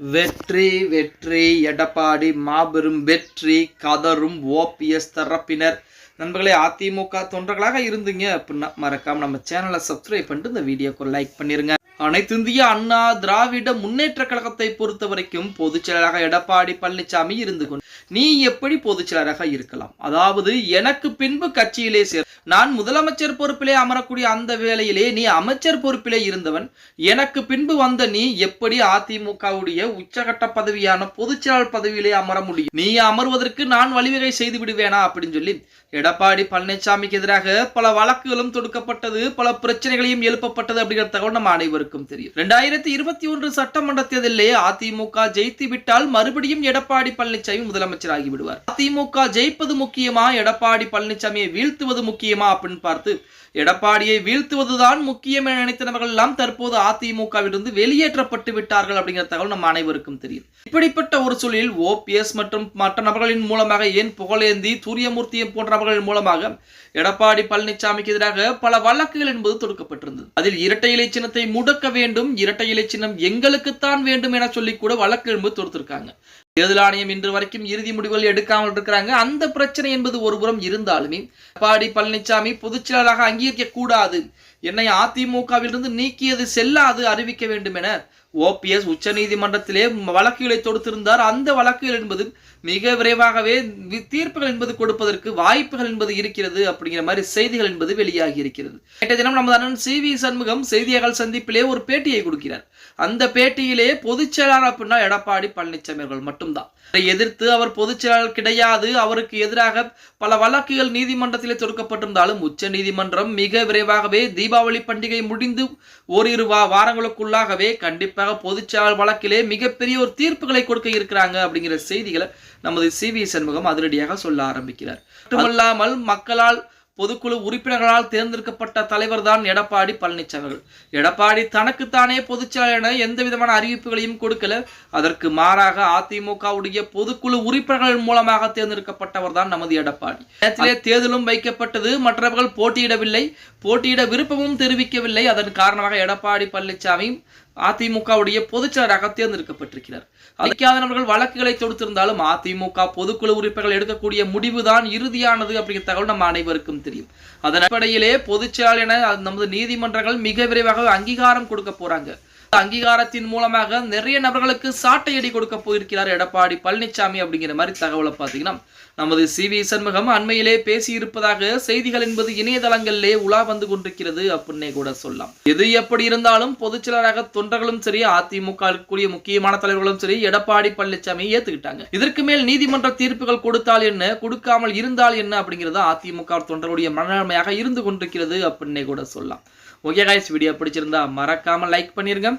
வெற்றி வெற்றி எடப்பாடி மாபெரும் வெற்றி கதரும் ஓபிஎஸ் தரப்பினர். நண்பர்களே அதிமுக தொண்டர்களாக இருந்தீங்க அப்படின்னா மறக்காம நம்ம சேனலை சப்ஸ்கிரைப் பண்ணிட்டு இந்த வீடியோக்கு லைக் பண்ணிருங்க. அனைத்து இந்திய அண்ணா திராவிட முன்னேற்ற கழகத்தை பொறுத்த வரைக்கும் பொதுச் செயலராக எடப்பாடி பழனிசாமி இருந்து கொண்டு நீ எப்படி பொதுச் செயலராக இருக்கலாம்? அதாவது எனக்கு பின்பு கட்சியிலே சேர் நான் முதலமைச்சர் பொறுப்பிலே அமரக்கூடிய அந்த வேளையிலே நீ அமைச்சர் பொறுப்பிலே இருந்தவன். எனக்கு பின்பு வந்த நீ எப்படி அதிமுகவுடைய உச்சகட்ட பதவியான பொதுச்செயலாளர் பதவியிலே அமர முடியும்? நீ அமர்வதற்கு நான் வழிவகை செய்து விடுவேனா அப்படின்னு சொல்லி. எடப்பாடி பழனிசாமிக்கு எதிராக பல வழக்குகளும் தொடுக்கப்பட்டது பல பிரச்சனைகளையும் எழுப்பப்பட்டது அப்படிங்கிற தகவல் நம்ம அனைவருக்கும் தெரியும். ரெண்டாயிரத்தி இருபத்தி ஒன்று சட்டமன்ற தேர்தலிலே அதிமுக ஜெயித்து விட்டால் மறுபடியும் எடப்பாடி பழனிசாமி முதலமைச்சர் ஆகிவிடுவார் அதிமுக ஜெயிப்பது முக்கியமா? எடப்பாடி பழனிசாமியை வீழ்த்துவது முக்கியமா? முக்கியமா அப்படின்னு பார்த்து எடப்பாடியை வீழ்த்துவதுதான் முக்கியம் என நினைத்தவர்கள் எல்லாம் தற்போது அதிமுகவிலிருந்து வெளியேற்றப்பட்டு விட்டார்கள் அப்படிங்கிற தகவல் நம்ம அனைவருக்கும் தெரியும். இப்படிப்பட்ட ஒரு சூழலில் ஓபிஎஸ் மற்றும் மற்ற நபர்களின் மூலமாக ஏன் புகழேந்தி சூரியமூர்த்தியம் போன்ற நபர்களின் மூலமாக எடப்பாடி பழனிசாமிக்கு எதிராக பல வழக்குகள் என்பது தொடுக்கப்பட்டிருந்தது. அதில் இரட்டை இலை சின்னத்தை முடக்க வேண்டும் இரட்டை இலை சின்னம் எங்களுக்குத்தான் வேண்டும் என சொல்லி கூட வழக்கு என்பது தொடுத்திருக்காங்க. தேர்தல் ஆணையம் இன்று வரைக்கும் இறுதி முடிவுகள் எடுக்காமல் இருக்கிறாங்க. அந்த பிரச்சனை என்பது ஒருபுறம் இருந்தாலுமே எடப்பாடி பழனிசாமி பொதுச் செயலாளராக அங்கீகரிக்க கூடாது. என்னை அதிமுகவிலிருந்து நீக்கியது செல்லாது அறிவிக்க வேண்டும் என ஓபிஎஸ் உச்சநீதிமன்றத்திலே வழக்குகளை தொடுத்திருந்தார். அந்த வழக்குகள் என்பது மிக விரைவாகவே தீர்ப்புகள் என்பது கொடுப்பதற்கு வாய்ப்புகள் என்பது இருக்கிறது அப்படிங்கிற மாதிரி செய்திகள் என்பது வெளியாகி இருக்கிறது. நேற்றைய தினம் நமது அண்ணன் சி வி சண்முகம் செய்தியாளர் சந்திப்பிலே ஒரு பேட்டியை கொடுக்கிறார். அந்த பேட்டியிலே பொதுச் செயலாளர் அப்படின்னா எடப்பாடி பழனிசாமி அவர்கள் மட்டும்தான். அதை எதிர்த்து அவர் பொதுச் செயலாளர் கிடையாது. அவருக்கு எதிராக பல வழக்குகள் நீதிமன்றத்திலே தொடுக்கப்பட்டிருந்தாலும் உச்ச நீதிமன்றம் மிக விரைவாகவே தீப தீபாவளி பண்டிகை முடிந்து ஓரிரு வா வாரங்களுக்குள்ளாகவே கண்டிப்பாக பொதுச் செயலாளர் வழக்கிலே மிகப்பெரிய ஒரு தீர்ப்புகளை கொடுக்க இருக்கிறாங்க அப்படிங்கிற செய்திகளை நமது சி வி சண்முகம் அதிரடியாக சொல்ல ஆரம்பிக்கிறார். மட்டுமல்லாமல் மக்களால் பொதுக்குழு உறுப்பினர்களால் தேர்ந்தெடுக்கப்பட்ட தலைவர் தான் எடப்பாடி பழனிசாமி எடப்பாடி தனக்குத்தானே பொதுச்செயலாளர் என எந்த விதமான அறிவிப்புகளையும் கொடுக்கல. அதற்கு மாறாக அதிமுகவுடைய பொதுக்குழு உறுப்பினர்கள் மூலமாக தேர்ந்தெடுக்கப்பட்டவர் தான் நமது எடப்பாடி. நேரத்திலே தேர்தலும் வைக்கப்பட்டது. மற்றவர்கள் போட்டியிடவில்லை. போட்டியிட விருப்பமும் தெரிவிக்கவில்லை. அதன் காரணமாக எடப்பாடி பழனிசாமி அதிமுகவுடைய பொதுச்செயலராக தேர்ந்தெடுக்கப்பட்டிருக்கிறார். அளிக்காத நபர்கள் வழக்குகளை தொடுத்திருந்தாலும் அதிமுக பொதுக்குழு உறுப்பினர்கள் எடுக்கக்கூடிய முடிவுதான் இறுதியானது அப்படிங்கிற தகவல் நம்ம அனைவருக்கும் தெரியும். அதன் அடிப்படையிலே பொதுச்செயலாளர் என நமது நீதிமன்றங்கள் மிக விரைவாக அங்கீகாரம் கொடுக்க போறாங்க. அங்கீகாரத்தின் மூலமாக நிறைய நபர்களுக்கு சாட்டையடி கொடுக்க போயிருக்கிறார் எடப்பாடி பழனிசாமி அப்படிங்கிற மாதிரி தகவலை பார்த்தீங்கன்னா நமது சி வி சண்முகம் அண்மையிலே பேசியிருப்பதாக செய்திகள் என்பது இணையதளங்களிலே உலா வந்து கொண்டிருக்கிறது அப்படின்னே கூட சொல்லலாம். எது எப்படி இருந்தாலும் பொதுச் செயலராக தொண்டர்களும் சரி அதிமுக கூடிய முக்கியமான தலைவர்களும் சரி எடப்பாடி பழனிசாமி ஏத்துக்கிட்டாங்க. இதற்கு மேல் நீதிமன்ற தீர்ப்புகள் கொடுத்தால் என்ன கொடுக்காமல் இருந்தால் என்ன அப்படிங்கிறது அதிமுக தொண்டர்களுடைய மனநிலைமையாக இருந்து கொண்டிருக்கிறது அப்படின்னே கூட சொல்லலாம். ஓகே காய்ஸ் வீடியோ பிடிச்சிருந்தா மறக்காம லைக் பண்ணிருங்க.